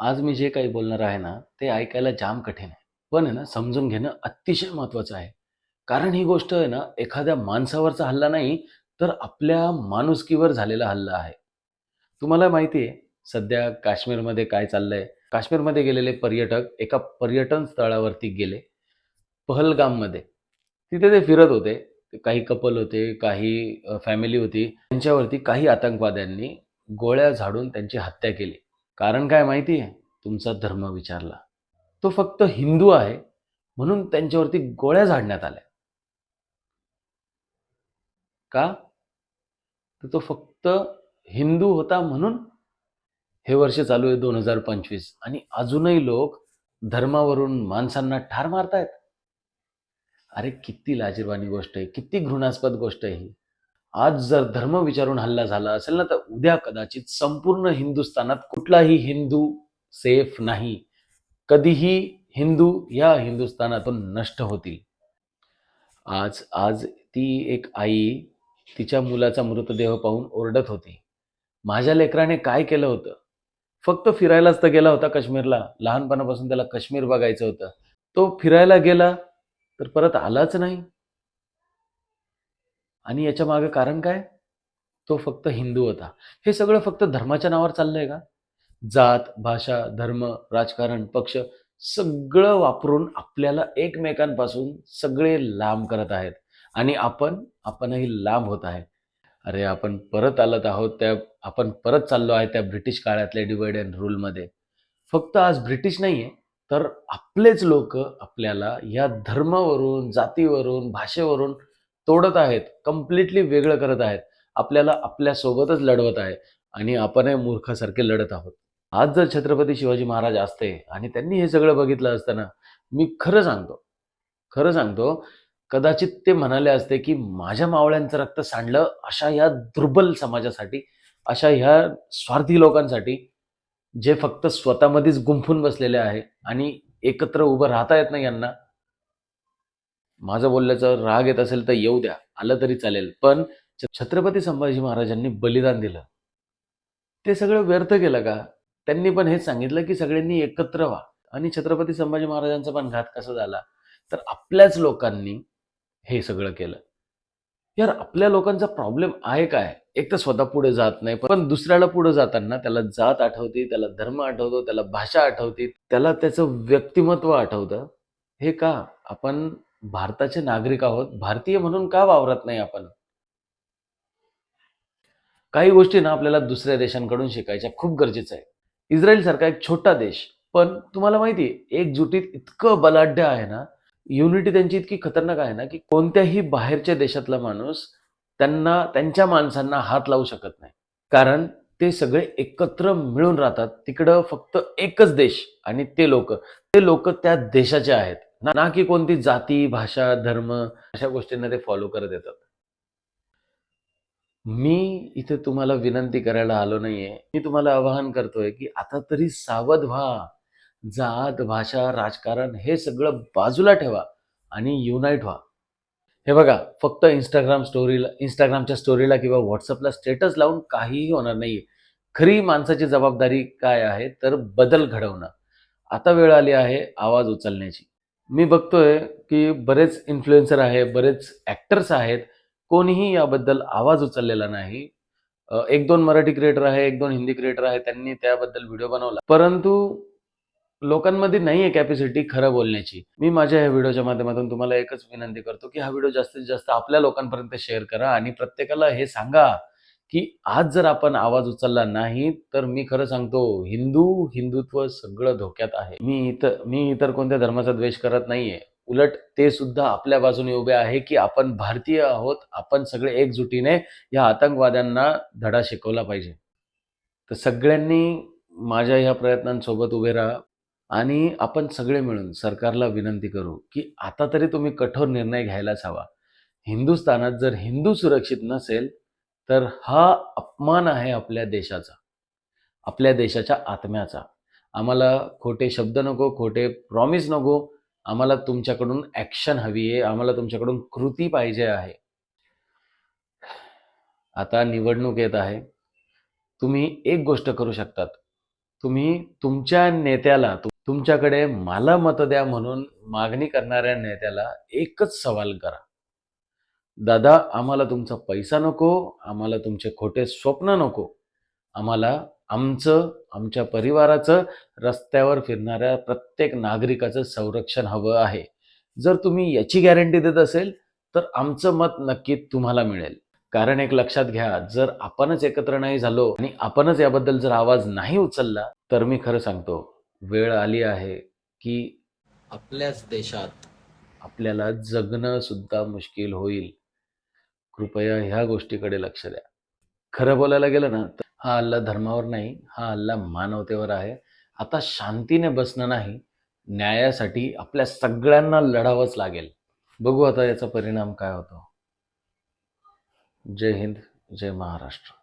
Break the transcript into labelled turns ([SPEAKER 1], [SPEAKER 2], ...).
[SPEAKER 1] आज मी जे काही बोलणार आहे ना, ते ऐकायला जाम कठीण आहे. पण आहे ना, समजून घेणं अतिशय महत्त्वाचं आहे. कारण ही गोष्ट आहे ना, एखाद्या माणसावरचा हल्ला नाही, तर आपल्या माणुसकीवर झालेला हल्ला आहे. तुम्हाला माहिती आहे, सध्या काश्मीरमध्ये काय चाललंय? काश्मीरमध्ये गेलेले पर्यटक एका पर्यटन स्थळावरती गेले, पहलगाममध्ये. तिथे ते फिरत होते. काही कपल होते, काही फॅमिली होती. त्यांच्यावरती काही आतंकवाद्यांनी गोळ्या झाडून त्यांची हत्या केली. कारण काय माहिती आहे? तुमचा धर्म विचारला. तो फक्त हिंदू आहे, म्हणून त्यांच्यावरती गोळ्या झाडण्यात आल्या. का? तर तो फक्त हिंदू होता म्हणून? हे वर्ष चालू आहे 2025 आणि अजूनही लोक धर्मावरून माणसांना ठार मारतायत. अरे किती लाजिरवाणी गोष्ट आहे, किती घृणास्पद गोष्ट आहे ही. आज जर धर्म विचारून हल्ला झाला असेल ना, तर उद्या कदाचित संपूर्ण हिंदुस्थानात कुठलाही हिंदू सेफ नाही. कधीही हिंदू या हिंदुस्थानातून नष्ट होतील. आज आज ती एक आई तिच्या मुलाचा मृतदेह पाहून ओरडत होती. माझ्या लेकराने काय केलं होतं? फक्त फिरायलाच तर गेला होता काश्मीरला. लहानपणापासून त्याला काश्मीर बघायचं होतं. तो फिरायला गेला, तर परत आलाच नाही. आणि याच्या मागे कारण काय? तो फक्त हिंदू होता. हे सगळं फक्त धर्माच्या नावावर चाललंय का? जात, भाषा, धर्म, राजकारण, पक्ष सगळं वापरून आपल्याला एकमेकांपासून सगळे लांब करत आहेत. आणि आपण आपणही लांब होत आहे. अरे आपण परत आलत आहोत त्या आपण परत चाललो आहे त्या ब्रिटिश काळातल्या डिवाइड अँड रूलमध्ये. फक्त आज ब्रिटिश नाही आहे तर आपलेच लोक आपल्याला या धर्मावरून, जातीवरून, भाषेवरून तोडत आहेत. कम्प्लिटली वेगळं करत आहेत. आपल्याला आपल्यासोबतच लढवत आहे आणि आपणही मूर्खासारखे लढत आहोत. आज जर छत्रपती शिवाजी महाराज असते आणि त्यांनी हे सगळं बघितलं असतं ना, मी खरं सांगतो, खरं सांगतो, कदाचित ते म्हणाले असते, की माझ्या मावळ्यांचं रक्त सांडलं अशा ह्या दुर्बल समाजासाठी, अशा ह्या स्वार्थी लोकांसाठी, जे फक्त स्वतःमध्येच गुंफून बसलेले आहे आणि एकत्र उभं राहता येत नाही यांना. माझं बोलल्याचा राग येत असेल तर येऊ द्या. आलं तरी चालेल. पण छत्रपती संभाजी महाराजांनी बलिदान दिलं. ते सगळं व्यर्थ केलं का? त्यांनी पण हेच सांगितलं, की सगळ्यांनी एकत्र व्हा. आणि छत्रपती संभाजी महाराजांचा पण घात कसा झाला? तर आपल्याच लोकांनी हे सगळं केलं. यार आपल्या लोकांचा प्रॉब्लेम आहे काय? एक तर स्वतः पुढे जात नाही, पण दुसऱ्याला पुढे जाताना त्याला जात आठवते, त्याला धर्म आठवतो, त्याला भाषा आठवते, त्याला त्याचं व्यक्तिमत्व आठवतं. हे का? आपण भारताचे नागरिक आहोत. भारतीय म्हणून का वावरत नाही आपण? काही गोष्टी ना आपल्याला दुसऱ्या देशांकडून शिकायच्या खूप गरजेचं आहे. इस्रायल सारखा एक छोटा देश, पण तुम्हाला माहिती एकजुटीत इतकं बलाढ्य आहे ना, युनिटी त्यांची इतकी खतरनाक आहे ना, की कोणत्याही बाहेरच्या देशातला माणूस त्यांना त्यांच्या माणसांना हात लावू शकत नाही. कारण ते सगळे एकत्र मिळून राहतात. तिकडं फक्त एकच देश आणि ते लोक ते लोक त्या देशाचे आहेत. ना ना की कोणती जाती, भाषा, धर्म अशा गोष्टींना ते फॉलो करत येतात. मी इथे तुम्हाला विनंती करायला आलो नाहीये. मी तुम्हाला आवाहन करतोय, की आता तरी सावध व्हा. जात, भाषा, राजकारण हे सगळं बाजूला ठेवा आणि युनाइट व्हा. हे बघा, फक्त इंस्टाग्राम स्टोरीला इंस्टाग्रामच्या स्टोरीला किंवा व्हॉट्सअपला स्टेटस लावून काहीही होणार नाहीये. खरी माणसाची जबाबदारी काय आहे? तर बदल घडवणं. आता वेळ आली आहे आवाज उचलण्याची. मी बघतोय, की बरेच इन्फ्लुएन्सर आहे, बरेच ॲक्टर्स आहेत. कोणीही याबद्दल आवाज उचललेला नाही. एक दोन मराठी क्रिएटर आहे, 1-2 हिंदी क्रिएटर आहे. त्यांनी त्याबद्दल व्हिडिओ बनवला. परंतु लोकांमध्ये नाहीये कॅपॅसिटी खरं बोलण्याची. मी माझ्या या व्हिडिओच्या माध्यमातून तुम्हाला एकच विनंती करतो, की हा व्हिडिओ जास्तीत जास्त आपल्या लोकांपर्यंत शेअर करा आणि प्रत्येकाला हे सांगा, की आज जर आपण आवाज उचलला नाही, तर मी खरं सांगतो हिंदू, हिंदुत्व सगळं धोक्यात आहे. मी इतर मी इतर कोणत्या धर्माचा द्वेष करत नाहीये. उलट ते सुद्धा आपल्या बाजूने उभे आहे, की आपण भारतीय आहोत. आपण सगळे एकजुटीने या आतंकवाद्यांना धडा शिकवला पाहिजे. तर सगळ्यांनी माझ्या ह्या प्रयत्नांसोबत उभे राहा आणि आपण सगळे मिळून सरकारला विनंती करू, की आता तरी तुम्ही कठोर निर्णय घ्यायलाच हवा. हिंदुस्थानात जर हिंदू सुरक्षित नसेल, तर हा अपमान आहे आपल्या देशाचा. आपल्या देशाच्या आत्म्याचा. आम्हाला खोटे शब्द नको, खोटे प्रॉमिस नको. आम्हाला तुमच्याकडून ॲक्शन हवी आहे. आम्हाला तुमच्याकडून कृती पाहिजे आहे. आता निवडणूक येत आहे. तुम्ही एक गोष्ट करू शकतात. तुम्ही तुमच्या नेत्याला तुमच्याकडे मला मत द्या म्हणून मागणी करणाऱ्या नेत्याला एकच सवाल करा दादा आम्हाला तुमचा पैसा नको आम्हाला तुमचे खोटे स्वप्न नको. आम्हाला आमचं आमच्या परिवाराचं रस्त्यावर फिरणाऱ्या प्रत्येक नागरिकाचं संरक्षण हवं आहे. जर तुम्ही याची गॅरंटी देत असेल तर आमचं मत नक्की तुम्हाला मिळेल. कारण एक लक्षात घ्या जर आपणच एकत्र नाही झालो आणि आपणच याबद्दल जर आवाज नाही उचलला तर मी खरं सांगतो वेळ आली आहे की आपल्याच देशात आपल्याला जगणं सुद्धा मुश्किल होईल. कृपया ह्या गोष्टीकडे लक्ष द्या. खरं बोलायला गेलं ना तर हा हल्ला धर्मावर नाही हा हल्ला मानवतेवर आहे. आता शांतीने बसणं नाही न्यायासाठी आपल्या सगळ्यांना लढावंच लागेल. बघू आता याचा परिणाम काय होतो. जय हिंद जय महाराष्ट्र.